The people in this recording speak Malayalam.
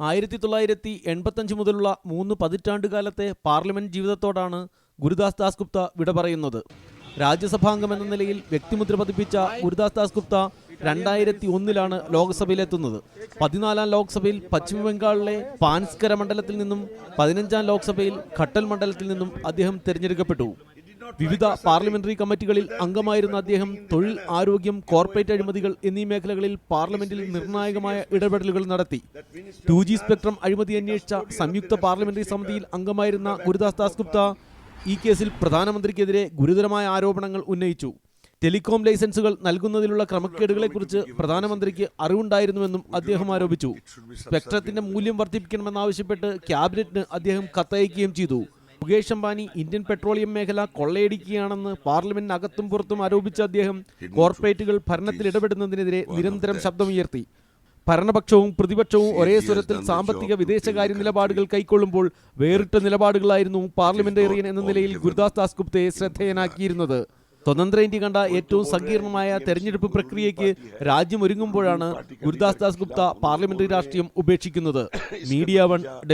ആയിരത്തി തൊള്ളായിരത്തി എൺപത്തഞ്ച് മുതലുള്ള മൂന്ന് പതിറ്റാണ്ടുകാലത്തെ പാർലമെന്റ് ജീവിതത്തോടാണ് ഗുരുദാസ് ദാസ് ഗുപ്ത വിട പറയുന്നത്. രാജ്യസഭാംഗം എന്ന നിലയിൽ വ്യക്തിമുദ്ര പതിപ്പിച്ച ഗുരുദാസ് ദാസ് ഗുപ്ത രണ്ടായിരത്തി ഒന്നിലാണ് ലോക്സഭയിലെത്തുന്നത്. പതിനാലാം ലോക്സഭയിൽ പശ്ചിമ ബംഗാളിലെ പാൻസ്കര മണ്ഡലത്തിൽ നിന്നും പതിനഞ്ചാം ലോക്സഭയിൽ ഘട്ടൽ മണ്ഡലത്തിൽ നിന്നും അദ്ദേഹം തിരഞ്ഞെടുക്കപ്പെട്ടു. വിവിധ പാർലമെന്ററി കമ്മിറ്റികളിൽ അംഗമായിരുന്ന അദ്ദേഹം തൊഴിൽ ആരോഗ്യം കോർപ്പറേറ്റ് അഴിമതികൾ എന്നീ മേഖലകളിൽ പാർലമെന്റിൽ നിർണായകമായ ഇടപെടലുകൾ നടത്തി. ടു ജി സ്പെക്ട്രം അഴിമതി അന്വേഷിച്ച സംയുക്ത പാർലമെന്ററി സമിതിയിൽ അംഗമായിരുന്ന ഗുരുദാസ് ദാസ് ഗുപ്ത ഈ കേസിൽ പ്രധാനമന്ത്രിക്കെതിരെ ഗുരുതരമായ ആരോപണങ്ങൾ ഉന്നയിച്ചു. ടെലികോം ലൈസൻസുകൾ നൽകുന്നതിലുള്ള ക്രമക്കേടുകളെക്കുറിച്ച് പ്രധാനമന്ത്രിക്ക് അറിവുണ്ടായിരുന്നുവെന്നും അദ്ദേഹം ആരോപിച്ചു. സ്പെക്ട്രത്തിന്റെ മൂല്യം വർദ്ധിപ്പിക്കണമെന്നാവശ്യപ്പെട്ട് ക്യാബിനറ്റിന് അദ്ദേഹം കത്തയക്കുകയും ചെയ്തു. മുകേഷ് അംബാനി ഇന്ത്യൻ പെട്രോളിയം മേഖല കൊള്ളയടിക്കുകയാണെന്ന് പാർലമെന്റിനകത്തും പുറത്തും ആരോപിച്ച അദ്ദേഹം കോർപ്പറേറ്റുകൾ ഭരണത്തിൽ ഇടപെടുന്നതിനെതിരെ നിരന്തരം ശബ്ദമുയർത്തി. ഭരണപക്ഷവും പ്രതിപക്ഷവും ഒരേ സ്വരത്തിൽ സാമ്പത്തിക വിദേശകാര്യ നിലപാടുകൾ കൈക്കൊള്ളുമ്പോൾ വേറിട്ട നിലപാടുകളായിരുന്നു പാർലമെന്റേറിയൻ എന്ന നിലയിൽ ഗുരുദാസ് ദാസ് ഗുപ്തയെ ശ്രദ്ധേയനാക്കിയിരുന്നത്. സ്വതന്ത്ര ഇന്ത്യ കണ്ട ഏറ്റവും സങ്കീർണമായ തെരഞ്ഞെടുപ്പ് പ്രക്രിയയ്ക്ക് രാജ്യം ഒരുങ്ങുമ്പോഴാണ് ഗുരുദാസ് ദാസ് ഗുപ്ത പാർലമെന്ററി രാഷ്ട്രീയം ഉപേക്ഷിക്കുന്നത്. Media one